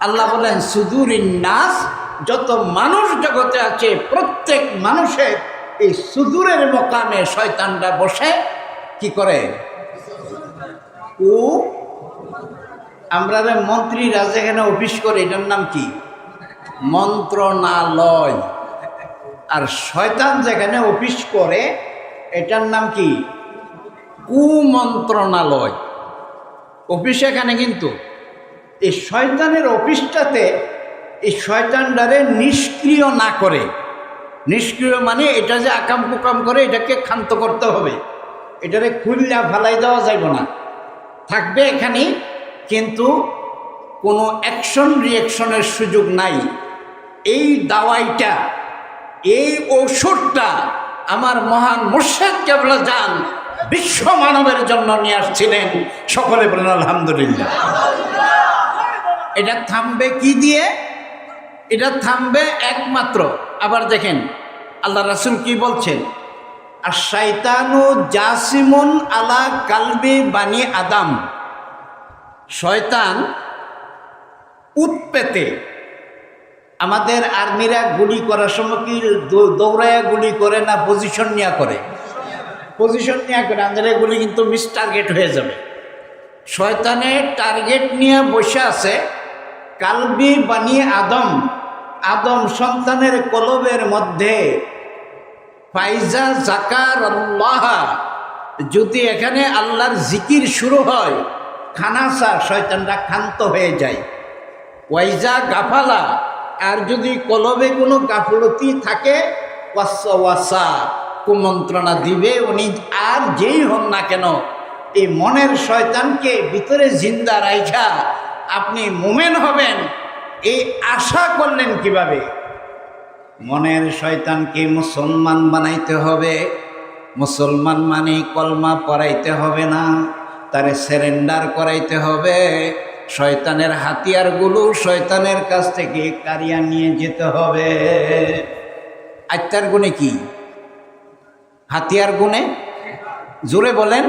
আল্লাহ বলেন সুদূর নাস, যত মানুষ জগতে আছে, প্রত্যেক মানুষের এই সুদূরের মোকামে শয়তানটা বসে কি করে? ও আমরা মন্ত্রীরা যেখানে অফিস করে, এটার নাম কি? মন্ত্রণালয়। আর শয়তান যেখানে অফিস করে, এটার নাম কি? কুমন্ত্রণালয়। অফিস এখানে কিন্তু এই শয়তানের অফিসটাতে এই শয়তানটারে নিষ্ক্রিয় না করে। নিষ্ক্রিয় মানে এটা যে আকাম কুকাম করে, এটাকে ক্ষান্ত করতে হবে। এটারে খুললা ফালাই দেওয়া যাইব না। থাকবে এখানে, কিন্তু কোনো অ্যাকশন রিয়াকশনের সুযোগ নাই। এই দাওয়াইটা, এই ওষুধটা আমার মহান মুর্শেদ কেবলা যান বিশ্ব মানবের জন্য নিয়ে আসছিলেন। সকলে বলেন, আলহামদুলিল্লাহ। এটা থামবে কি দিয়ে? এটা থামবে একমাত্র। আবার দেখেন, আল্লাহ রাসুল কি বলছেন? আর শয়তানু জাসিমুন আলা কালবি বানি আদাম। শয়তান উৎপেতে আমাদের আর্মিরা গুলি করার সময় কি দৌড়াইয়া গুলি করে না পজিশন নিয়ে করে? পজিশন নিয়ে করে আমাদের গুলি কিন্তু মিস টার্গেট হয়ে যাবে। শয়তানের টার্গেট নিয়ে বসে আছে কালবি বানিয়ে আদম আদম সন্তানের কলবের মধ্যে, ফাইজা জাকার আল্লাহ যদি এখানে আল্লাহর জিকির শুরু হয়, খানাসা শয়তানরা ক্ষান্ত হয়ে যায়। ওয়াইজা গাফালা, আর যদি কলবে কোনো গাফলতি থাকে ওয়াসা কুমন্ত্রণা দিবে, উনি আর যেই হন না কেন, এই মনের শয়তানকে ভিতরে জিন্দা রাইখা আপনি মোমেন হবেন। এই আশা করলেন কীভাবে? মনের শয়তানকে মুসলমান বানাইতে হবে। মুসলমান মানে কলমা পড়াইতে হবে না, তারে সেরেন্ডার করাইতে হবে। শয়তানের হাতিয়ারগুলো শয়তানের কাছ থেকে কারিয়া নিয়ে যেতে হবে। আত্মার গুণে কি? হাতিয়ার গুণে? জোরে বলেন।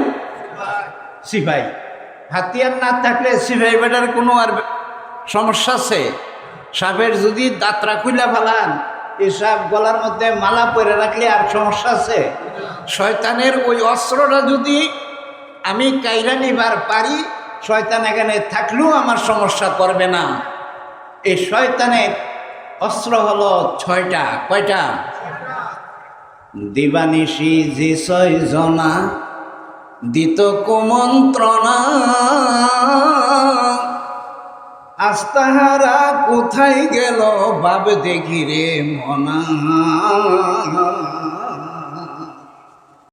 সিপাই। হাতিয়ার না থাকলে সিপাই বেটার কোনো আর সমস্যা আছে? সাপের যদি দাঁতরা খুলে ফেলান এই সাপ গলার মধ্যে মালা পরে রাখলে আর সমস্যা আছে? শয়তানের ওই অস্ত্রটা যদি আমি কাইরা নিবার পারি, শয়তান এখানে থাকলেও আমার সমস্যা করবে না। এই শয়তানের অস্ত্র হলো ছয়টা, কয়টা? দিবানিশি যে ছয় জনা দিত কুমন্ত্রণা। আস্তাহারা কোথায় গেল বাব দেখি রে মনা।